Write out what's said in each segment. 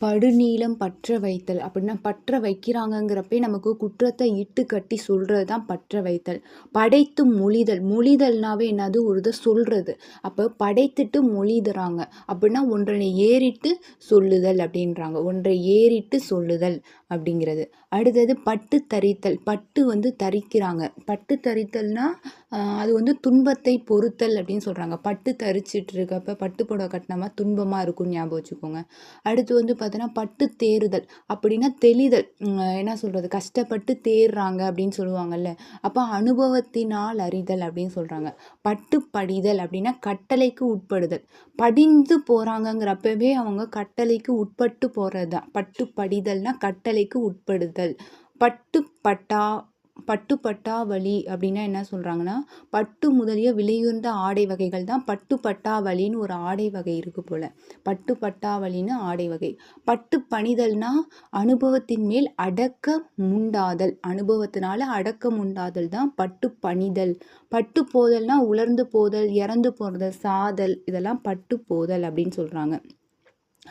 படுநீளம் பற்ற வைத்தல் அப்படின்னா பற்ற வைக்கிறாங்கங்கிறப்பே நமக்கு குற்றத்தை இட்டு கட்டி சொல்கிறது தான் பற்ற வைத்தல். படைத்து மொழிதல். மொழிதல்னாவே என்னது? ஒரு இதை சொல்கிறது அப்போ படைத்துட்டு மொழிதுறாங்க. அப்படின்னா ஒன்றனை ஏறிட்டு சொல்லுதல் அப்படின்றாங்க. ஒன்றை ஏறிட்டு சொல்லுதல் அப்படிங்கிறது. அடுத்தது பட்டு தரித்தல். பட்டு வந்து தரிக்கிறாங்க. பட்டு தரித்தல்னா அது வந்து துன்பத்தை பொறுத்தல் அப்படின்னு சொல்கிறாங்க பட்டு தரிச்சிட்டு இருக்கப்ப பட்டு புடவை கட்டினமா துன்பமாக இருக்கும் ஞாபகம் வச்சுக்கோங்க. அடுத்து வந்து பார்த்தோன்னா பட்டு தேறுதல் அப்படின்னா தெளிதல். என்ன சொல்கிறது கஷ்டப்பட்டு தேர்றாங்க அப்படின்னு சொல்லுவாங்கல்ல. அப்போ அனுபவத்தினால் அறிதல் அப்படின்னு சொல்கிறாங்க பட்டு படிதல் அப்படின்னா கட்டளைக்கு உட்படுதல். படிந்து போகிறாங்கங்கிறப்பவே அவங்க கட்டளைக்கு உட்பட்டு போகிறது தான் பட்டு படிதல்னால் கட்டளைக்கு உட்படுதல். பட்டு பட்டா பட்டு பட்டாவளி அப்படின்னா என்ன சொல்கிறாங்கன்னா பட்டு முதலிய விலையுயர்ந்த ஆடை வகைகள் தான் பட்டு பட்டாவளின்னு ஒரு ஆடை வகை இருக்குது போல். பட்டு பட்டாவளின்னு ஆடை வகை. பட்டு பணிதல்னா அனுபவத்தின் மேல் அடக்க முண்டாதல். அனுபவத்தினால அடக்க முண்டாதல் தான் பட்டு பணிதல். பட்டு போதல்னா உலர்ந்து போதல் இறந்து போதல் சாதல். இதெல்லாம் பட்டு போதல் அப்படின்னு சொல்கிறாங்க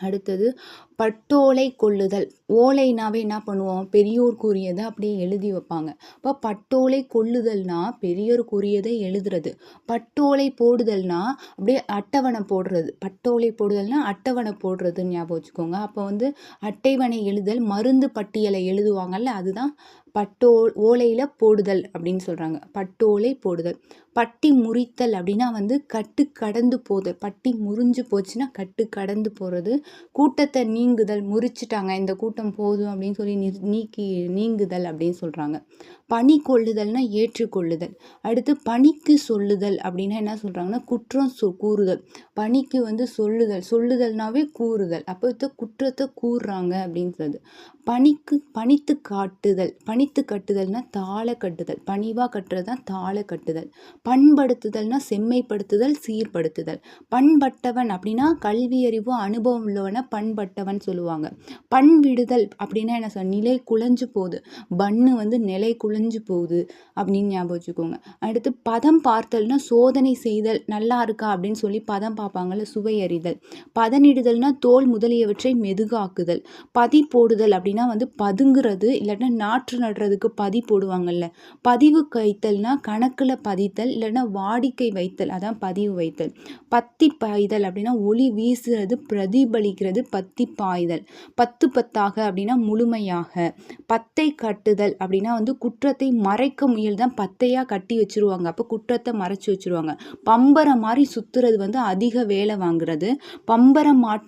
அடுத்தது பட்டோலை கொள்ளுதல். ஓலைனாவே என்ன பண்ணுவோம்? பெரியோர் கூறியதை அப்படியே எழுதி வைப்பாங்க. இப்போ பட்டோலை கொள்ளுதல்னா பெரியோர் கூறியதை எழுதுறது. பட்டோலை போடுதல்னா அப்படியே அட்டவணை போடுறது. பட்டோலை போடுதல்னா அட்டவணை போடுறதுன்னு ஞாபகம் வச்சுக்கோங்க. அப்போ வந்து அட்டைவணை எழுதல் மருந்து பட்டியலை எழுதுவாங்கல்ல அதுதான் பட்டோ ஓலையில் போடுதல் அப்படின்னு சொல்கிறாங்க பட்டோலை போடுதல். பட்டி முறித்தல் அப்படின்னா வந்து கட்டு கடந்து போகுது பட்டி முறிஞ்சு போச்சுன்னா கட்டு கடந்து போகிறது கூட்டத்தை நீங்குதல் முறிச்சிட்டாங்க இந்த கூட்டம் போதும் அப்படின்னு சொல்லி நீக்கி நீங்குதல் அப்படின்னு சொல்கிறாங்க பணி கொள்ளுதல்னா ஏற்றுக்கொள்ளுதல். அடுத்து பணிக்கு சொல்லுதல் அப்படின்னா என்ன சொல்கிறாங்கன்னா குற்றம் சொ கூறுதல். பணிக்கு வந்து சொல்லுதல் சொல்லுதல்னாவே கூறுதல். அப்போ குற்றத்தை கூறுறாங்க அப்படின்றது பணிக்கு பணித்து காட்டுதல் பணித்து கட்டுதல்னா தாள கட்டுதல். பணிவாக கட்டுறது தான் தாள கட்டுதல். பண்படுத்துதல்னா செம்மைப்படுத்துதல் சீர்படுத்துதல். பண்பட்டவன் அப்படின்னா கல்வி அறிவு அனுபவம் உள்ளவனை பண்பட்டவன் சொல்லுவாங்க. பண் விடுதல் அப்படின்னா என்ன சொல் நிலை குலைஞ்சு போகுது. பண்ணு வந்து நிலை குலைஞ்சு போகுது அப்படின்னு ஞாபகம் வச்சுக்கோங்க. அடுத்து பதம் பார்த்தல்னா சோதனை செய்தல் நல்லா இருக்கா அப்படின்னு சொல்லி பதம் பார்ப்பாங்கல்ல சுவை அறிதல். பதனிடுதல்னா தோல் முதலியவற்றை மெதுகாக்குதல். பதி போடுதல் அப்படின்னா வந்து பதுங்குறது இல்லைன்னா நாற்று நடுறதுக்கு பதி போடுவாங்கல்ல. பதிவு கைத்தல்னா கணக்கில் பதித்தல் இல்லைன்னா வாடிக்கை வைத்தல் அதான் பதிவு வைத்தல். பத்தி பாய்தல் அப்படின்னா ஒளி வீசுறது பிரதிபலிக்கிறது பத்தி பாய்தல். பத்து பத்தாக அப்படின்னா முழுமையாக. பத்தை கட்டுதல் அப்படின்னா வந்து குற்றத்தை மறைக்க முயல் தான் பத்தையாக கட்டி வச்சுருவாங்க. அப்போ குற்றத்தை மறைச்சி வச்சுருவாங்க. பம்பரை மாதிரி சுற்றுறது வந்து அதிக வேலை வாங்குறது. பம்பரம் மாட்டு